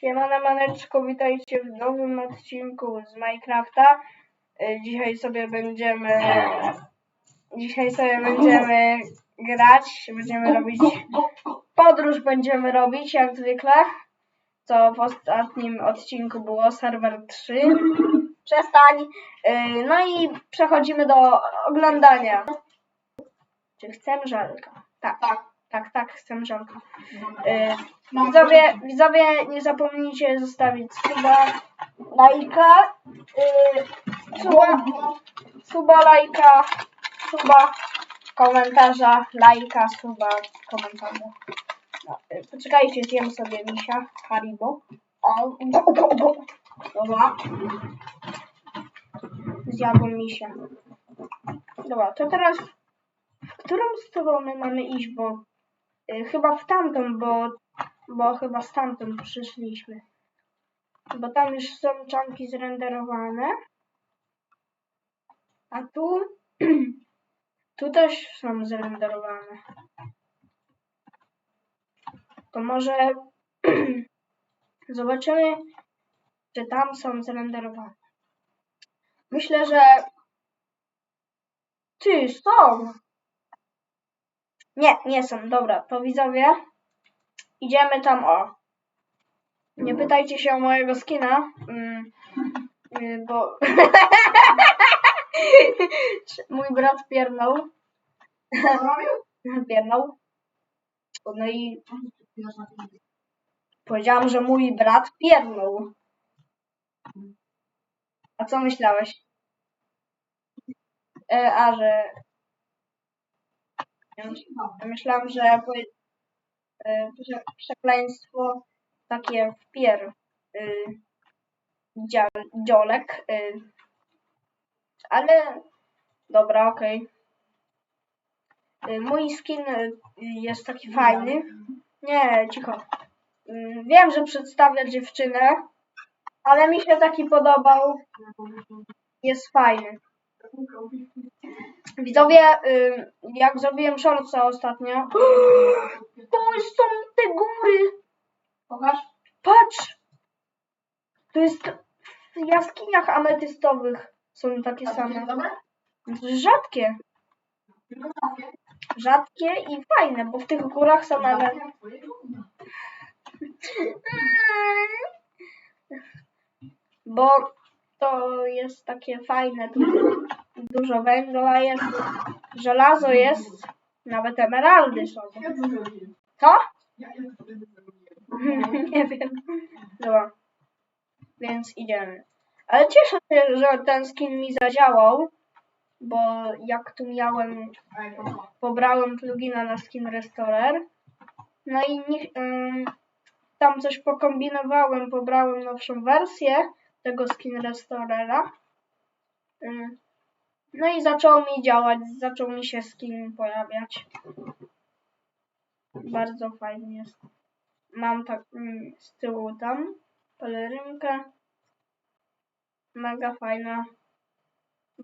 Siemane maneczko, witajcie w nowym odcinku z Minecrafta. Y, Dzisiaj sobie będziemy dzisiaj sobie będziemy grać, będziemy robić podróż będziemy robić jak zwykle. Co w ostatnim odcinku było serwer 3. Przestań. Y, No i przechodzimy do oglądania. Czy chcę żelka? Tak, tak, tak, chcę żelka. Y, Widzowie, widzowie, nie zapomnijcie zostawić suba, lajka, yy, suba, suba, lajka, suba, komentarza, lajka, suba, komentarza. No, yy, poczekajcie, zjem sobie misia, Haribo. Dobra. Zjadłem misia. Dobra, to teraz w którą stronę mamy iść, bo chyba w tamtą, bo bo chyba stamtąd przyszliśmy. Bo tam już są czanki zrenderowane. A tu, tu też są zrenderowane. To może zobaczymy, czy tam są zrenderowane. Myślę, że ty są. Nie, nie są. Dobra, to widzowie. Idziemy tam o. Nie pytajcie się o mojego skina, mm, y, bo mój brat piernął. piernął. No i powiedziałam, że mój brat piernął. A co myślałeś? E, a, że... Myślałam, że e, prze- przekleństwo takie wpier y, dzia- dziolek. Y, ale dobra, okej. Y, Mój skin y, jest taki fajny. Nie, cicho. Y, Wiem, że przedstawia dziewczynę, ale mi się taki podobał. Jest fajny. Widzowie, y, jak zrobiłem shortsa ostatnio, to są te góry. Pokaż. Patrz! To jest w jaskiniach ametystowych są takie same. Dobre? Rzadkie. Tylko takie. Rzadkie i fajne, bo w tych górach są nawet... Takie jak twoje gówno. Bo to jest takie fajne. Tu dużo węgla jest, żelazo jest, nawet emeraldy są. Co? Nie wiem. Dobra. Więc idziemy. Ale cieszę się, że ten skin mi zadziałał, bo jak tu miałem, pobrałem plugina na Skin Restorer, no i nie, ym, tam coś pokombinowałem, pobrałem nowszą wersję tego Skin Restorera. Ym, no i zaczął mi działać, zaczął mi się skin pojawiać. Bardzo fajnie jest. Mam tak mm, z tyłu tam pelerynkę. Mega fajna.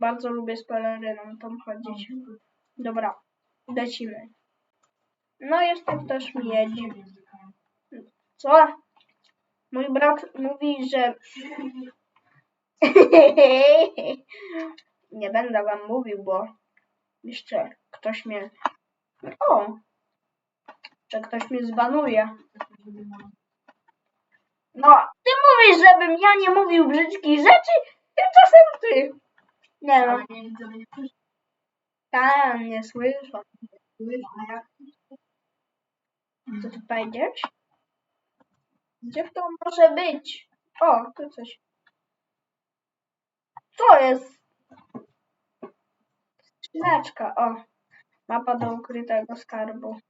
Bardzo lubię z peleryną tam chodzić. Dobra, lecimy. No jest tu też miedź. Co? Mój brat mówi, że... Nie będę wam mówił, bo jeszcze ktoś mnie... O! Że ktoś mnie zbanuje. No, ty mówisz, żebym ja nie mówił brzydkich rzeczy, tymczasem ty. Nie no, tam nie słyszę. A jak? Co tu powiedzieć? Gdzie to może być? O, tu coś. Co jest? Skrzyneczka, o. Mapa do ukrytego skarbu.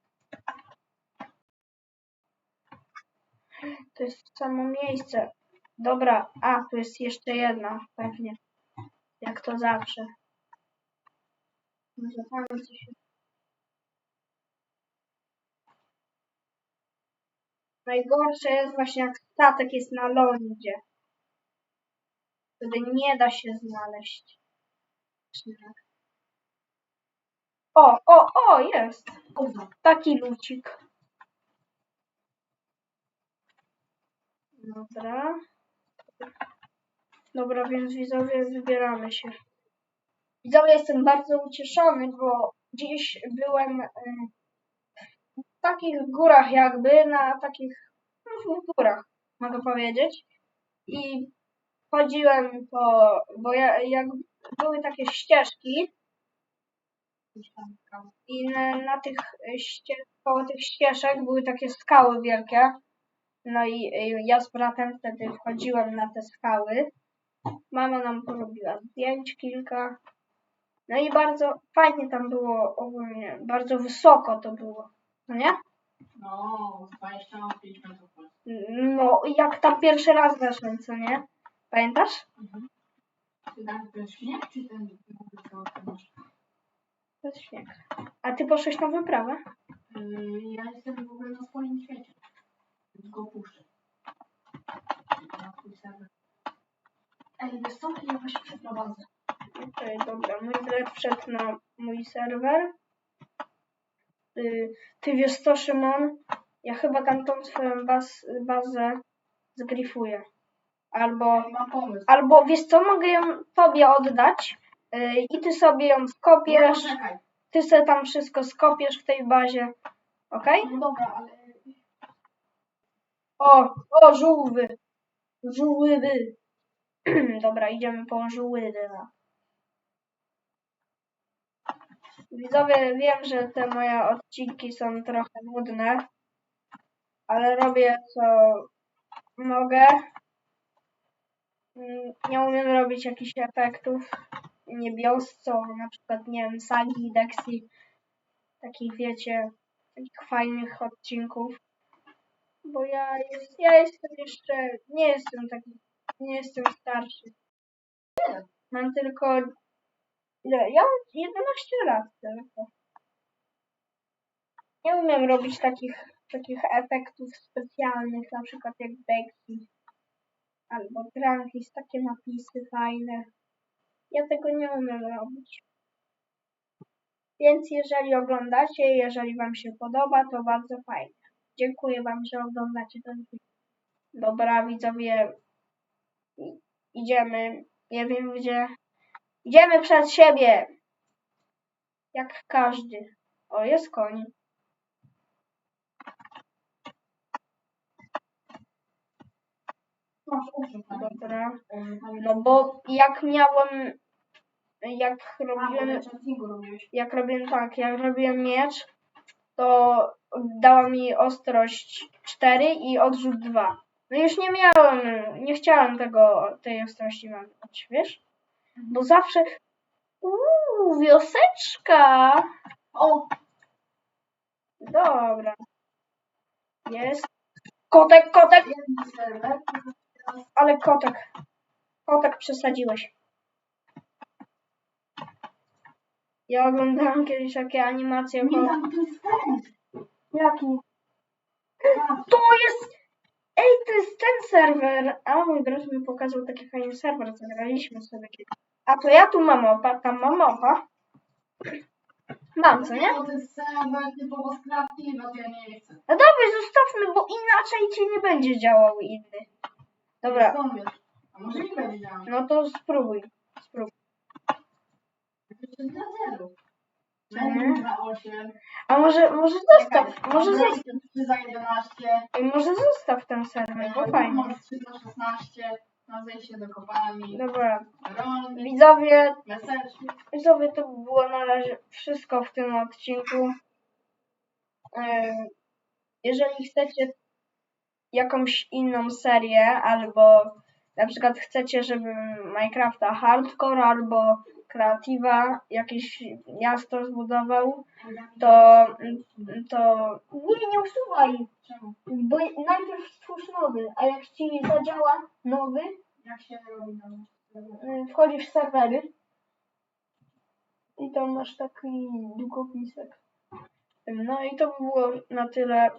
To jest samo miejsce. Dobra, a, tu jest jeszcze jedna, pewnie. Jak to zawsze. Może tam coś Najgorsze jest właśnie jak statek jest na lądzie. Wtedy nie da się znaleźć. O, o, o, jest. Taki lucik. Dobra. Dobra, więc widzowie, wybieramy się. Widzowie, jestem bardzo ucieszony, bo dziś byłem y, takich górach jakby, na takich no, górach, mogę powiedzieć. I chodziłem po, bo ja, jak były takie ścieżki i na, na tych ście, koło tych ścieżek były takie skały wielkie. No i y, ja z bratem wtedy wchodziłem na te skały. Mama nam porobiła zdjęć kilka. No i bardzo fajnie tam było ogólnie, bardzo wysoko to było, no nie? No, 25 metrów. No, jak tam pierwszy raz weszłem, co nie? Pamiętasz? Mhm. Czy tam ten śnieg, czy ten? To jest śnieg. A ty poszłeś na wyprawę? Yy, Ja jestem w ogóle na swoim świecie. Więc go puszczę. Na twój serwer. Ej, wiesz co? Ja właśnie przeprowadzę. Okej, dobra. Mój brat wszedł na mój serwer. Y, Ty wiesz co, Szymon? Ja chyba tam tą swoją baz, bazę zgrifuję. Albo, albo wiesz co, mogę ją tobie oddać y, i ty sobie ją skopiesz. czekaj. Ty sobie tam wszystko skopiesz w tej bazie. Okej? No dobra, ale O, o, żółwy. Żółwy. Dobra, idziemy po żółwydy. Widzowie, wiem, że te moje odcinki są trochę nudne, ale robię co mogę. Mm, Nie umiem robić jakichś efektów niebiosco, na przykład, nie wiem, sagi, deksji, takich, wiecie, takich fajnych odcinków bo ja, jest, ja jestem jeszcze, nie jestem taki, nie jestem starszy. Mam tylko, ile? Ja mam 11 lat tylko. Nie umiem robić takich, takich efektów specjalnych, na przykład jak Bexy albo Grankis, takie napisy fajne. Ja tego nie umiem robić. Więc jeżeli oglądacie, jeżeli Wam się podoba, to bardzo fajnie. Dziękuję Wam, że oglądacie ten film. Dobra, widzowie, idziemy, nie wiem gdzie. Idziemy przed siebie! Jak każdy. O, jest koń. tak? Dobra. No bo jak miałem, jak robiłem, jak robiłem tak, jak robiłem miecz, to dała mi ostrość 4 i odrzut 2. No już nie miałem, nie chciałem tego, tej ostrości mać, wiesz? Bo zawsze, uuu, wioseczka! O! Dobra. Jest. Kotek, kotek, ale kotek. Kotek przesadziłeś. Ja oglądałam kiedyś takie animacje. Nie, ten. Jaki? To jest... Ej, to jest ten serwer. A mój brat mi pokazał taki fajny serwer, zagraliśmy sobie kiedyś. A to ja tu mam opa, tam mam opa. Mam, co nie? To jest serwer typowo z crafting, no to ja nie chcę. No dobra, zostawmy, bo inaczej ci nie będzie działał inny. Dobra, Skąd wiesz? A może nie będzie działał? no to spróbuj. Spróbuj. To jest zero. Mhm. Czemu za 8? A może, może zostaw, może zostaw, 3 za 11. może zostaw ten serwer, bo fajnie. Może 3 za 16. Na zejście do kopalni. Dobra, Rolnik. widzowie, Meseczki. widzowie, to by było na razie wszystko w tym odcinku. Em, Jeżeli chcecie jakąś inną serię, albo na przykład chcecie, żebym Minecrafta Hardcore albo Creativa jakieś miasto zbudował, to, to nie, nie usuwaj, Czemu? bo najpierw stwórz nowy, a jak ci zadziała nowy, Jak się robi na y, wchodzisz w serwery i tam masz taki długopisek. No i to by było na tyle.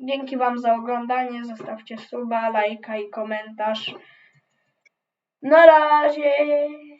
Dzięki Wam za oglądanie. Zostawcie suba, lajka i komentarz. Na razie.